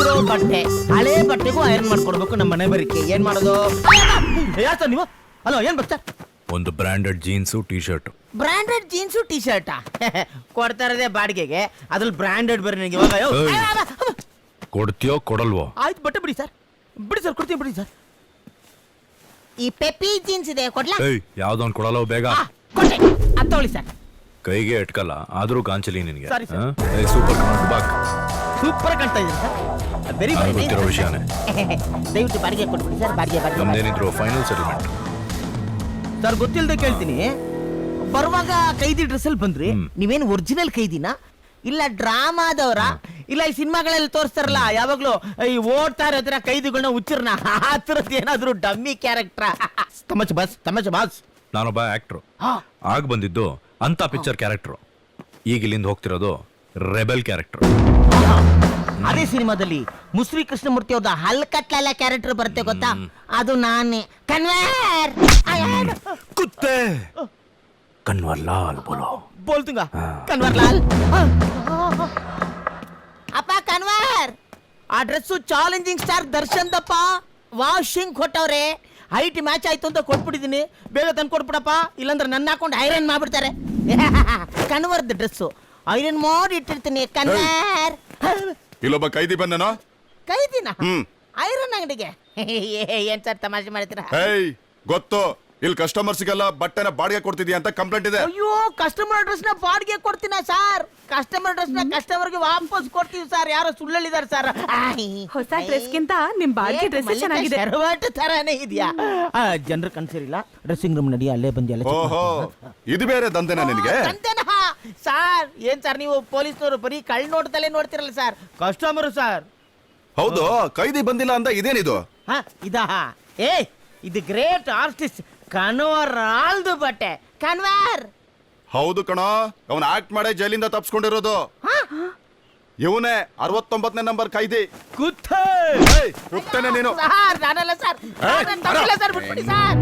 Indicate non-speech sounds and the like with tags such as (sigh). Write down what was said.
ಹರಿದಿರೋ ಬಟ್ಟೆ. ಹಳೆ ಬಟ್ಟೆಗೂ ಐರನ್ ಮಾಡ್ಕೊಡ್ಬೇಕು ನಮ್ಮ ಮನೆ ಬರಿಕೆ. ಏನ್ ಮಾಡೋದು? ಯಾರ್ ನೀವು? ಅಲೋ ಏನ್ ಬರ್ತಾ ಒಂದು branded jeans T shirt branded jeans T ಶರ್ಟಾ ಕೊಡ್ತಾ ಇರೋದೇ ಬಾಡಿಗೆಗೆ. ಅದ್ರಲ್ಲಿ ಬ್ರಾಂಡೆಡ್ ಬರ್ರಿ ನಿಂಗೆ ಇವಾಗ. ಅಯ್ಯೋ, ಏಯ್. ಅಯ್ಯೋ, ಅಯ್ಯೋ, ಅಯ್ಯೋ. ಕೊಡ್ತೀಯೋ ಕೊಡಲ್ವೋ? ಆಯ್ತು ಬಟ್ಟೆ ಬಿಡಿ ಸರ್. ಬಿಡಿ ಸರ್ ಕೊಡ್ತೀನಿ ಬಿಡಿ ಸರ್. ಈ ಪೆಪ್ಪಿ ಜೀನ್ಸ್ ಇದೆ ಕೊಡ್ಲಾ? ಏಯ್ ಯಾವ್ದೊಂದು ಕೊಡಲ್ಲ ಬೇಗ? ಆ, ಕೊಟ್ಟೆ ಅದು ತಗೊಳ್ಳಿ ಸರ್. ಕೈಗೆ ಎಟ್ಕಲ್ಲ ಆದ್ರೂ ಗಾಂಚಲಿ ನಿನಗೆ. Sorry, sir. ಸೂಪರ್ ಬಾಕ್ ಸೂಪರ್ ಕಾಣ್ತಾ ಇದೆ ಸರ್. ವೆರಿ ಗೊತ್ತಿರೋ ವಿಷಯನೇ. (laughs) ದಯವಿಟ್ಟು ಬಾಡಿಗೆ ಕೊಟ್ಬಿಡಿ ಸರ್ ಬಾಡಿಗೆ ಬಾಡಿಗೆ ನಮ್ದೇನಿದ್ರು ಫೈನಲ್ ಸೆಟಲ್ಮೆಂಟ್ ಸರ್ ಗೊತ್ತಿಲ್ಲದೆ ಕೇಳ್ತೀನಿ. ಬರುವಾಗ ಕೈದಿ ಡ್ರೆಸ್ಸಲ್ಲಿ ಬಂದ್ರಿ. ನೀವೇನು ಒರಿಜಿನಲ್ ಕೈದಿನ? ಇಲ್ಲ ಡ್ರಾಮಾದವರ? ಇಲ್ಲ ಈ ಸಿನಿಮಾಗಳಲ್ಲಿ ತೋರಿಸ್ತಾರಲ್ಲ ಯಾವಾಗ್ಲೂ ಈ ಓಡ್ತಾ ಇರೋದ್ರ ಕೈದಿಗಳನ್ನ ಉಚ್ಚಿರ್ನ. (laughs) ಆ ಥರದ್ದು ಏನಾದ್ರು ಡಮ್ಮಿ ಕ್ಯಾರೆಕ್ಟ್ರಾ (laughs) ತಮಚ್ ಬಾಸ್ ತಮಚ್ ಬಾಸ್. ನಾನೊಬ್ಬ ಆಕ್ಟ್ರು ಆಗ ಬಂದಿದ್ದು ಅಂತ ಪಿಕ್ಚರ್ ಕ್ಯಾರೆಕ್ಟ್ರು ಈಗ ಇಲ್ಲಿಂದ ಹೋಗ್ತಿರೋದು ರೆಬೆಲ್ ಕ್ಯಾರೆಕ್ಟರ್. ಅದೇ ಸಿನಿಮಾದಲ್ಲಿ ಮುಸ್ರಿ ಕೃಷ್ಣಮೂರ್ತಿ ಅವ್ರದ ಹಲ್ಕಟ್ಲೆಲ್ಲ ಕ್ಯಾರೆಕ್ಟರ್ ಬರುತ್ತೆ ಗೊತ್ತಾ? ಅದು ನಾನೇ. ಕನ್ವರ್! ಕುತ್ತೆ! ಕನ್ವರ್ ಲಾಲ್ ಬೋಲೋ. ಬೋಲ್ತುಂಗ. ಕನ್ವರ್ ಲಾಲ್. ಅಪ್ಪ ಕನ್ವರ್! ಆ ಡ್ರೆಸ್ಸು ಚಾಲೆಂಜಿಂಗ್ ಸ್ಟಾರ್ ದರ್ಶನ್ ದಪ್ಪ ವಾಷಿಂಗ್ ಕೊಟ್ಟವ್ರೆ. ಹೈಟ್ ಮ್ಯಾಚ್ ಆಯ್ತು ಅಂತ ಕೊಟ್ಬಿಟ್ಟಿದೀನಿ. ಬೇಗ ತಂದು ಕೊಟ್ಬಿಡಪ್ಪ ಇಲ್ಲಾಂದ್ರೆ ನನ್ನ ಹಾಕೊಂಡು ಐರನ್ ಮಾಡ್ಬಿಡ್ತಾರೆ. (laughs) ಕನ್ವರ್ದ ಡ್ರೆಸ್ಸು. ಐರನ್ ಮಾಡಿ ಇಟ್ಟಿರ್ತೀನಿ ಕನ್ನಾರ್ ಇಲ್ಲೊಬ್ಬ ಕೈದಿ ಬಂದನ? ಕೈದಿನ? ಹ್ಮ್. ಐರನ್ ಅಂಗಡಿಗೆ? ಏನ್ ಸರ್ ತಮಾಷೆ ಮಾಡ್ತೀರಾ ಹೇಯ್ ಗೊತ್ತು. ಇಲ್ಲಿ ಕಸ್ಟಮರ್ಸ್ಗೆಲ್ಲ ಬಟ್ಟೆನ ಬಾಡಿಗೆ ಕೊಡ್ತಿದ್ಯಾ ಅಂತ ಕಂಪ್ಲೇಂಟ್ ಇದೆ. ಅಯ್ಯೋ ಕಸ್ಟಮರ್ ಅಡ್ರೆಸ್ನ ಬಾಡಿಗೆ ಕೊಡ್ತೀನ ಸರ್? ಕಸ್ಟಮರ್ ಅಡ್ರೆಸ್ನ ಕಸ್ಟಮರ್ಗೆ ವಾಪಸ್ ಕೊಡ್ತೀವಿ ಸರ್. ಯಾರೋ ಸುಳ್ಳಲ್ಲಿದ್ದಾರೆ ಸರ್. ಹೊಸ ಡ್ರೆಸ್ಗಿಂತ ನಿಮ್ ಬಾಡಿಗೆ ಡ್ರೆಸ್ ಚೆನ್ನಾಗಿದೆ. ಶರ್ವಟ್ ತರಾನೇ ಇದೆಯಾ? ಜನರು ಕನ್ಸಿರಿಲ್ಲ ಡ್ರೆಸ್ಸಿಂಗ್ ರೂಮ್ ನಡಿ ಅಲ್ಲೇ ಬಂದಿ ಅಲ್ಲೇ ಓಹೋ ಇದು ಬೇರೆ ದಂಧೆನಾ ನಿನಗೆ? ಸರ್ ಏನ್ ಸರ್ ನೀವು ಪೊಲೀಸ್ನವರು? ಬರೀ ಕಳ್ ನೋಡ್ತಲೇ ನೋಡ್ತಿರಲ್ಲ ಸರ್. Customer sir. ಹೌದು ಕೈದಿ ಬಂದಿಲ್ಲ ಅಂತ ಇದೇನಿದು? ಹಾ ಇದಾ? ಏ ಇದು ಗ್ರೇಟ್ ಆರ್ಟಿಸ್ಟ್ ಕನ್ವರ್ ಆಲ್ದು ಬಟ್ಟೆ. ಕನ್ವರ್! ಹೌದು ಕಣೋ ಅವನ್ ಆಕ್ಟ್ ಮಾಡೇ ಜೈಲಿಂದ ತಪ್ಸ್ಕೊಂಡಿರೋದು. ಇವನೇ ಅರವತ್ತೊಂಬತ್ತನೇ ನಂಬರ್ ಕೈದಿ. ಕುತ್ತೇ ಏಯ್, ಹುಟ್ಟೆನೆ ನೀನು. ಸರ್ ನಾನಲ್ಲ ಸರ್. ಸರ್ ಬಿಟ್ಬಿಡಿ ಸರ್.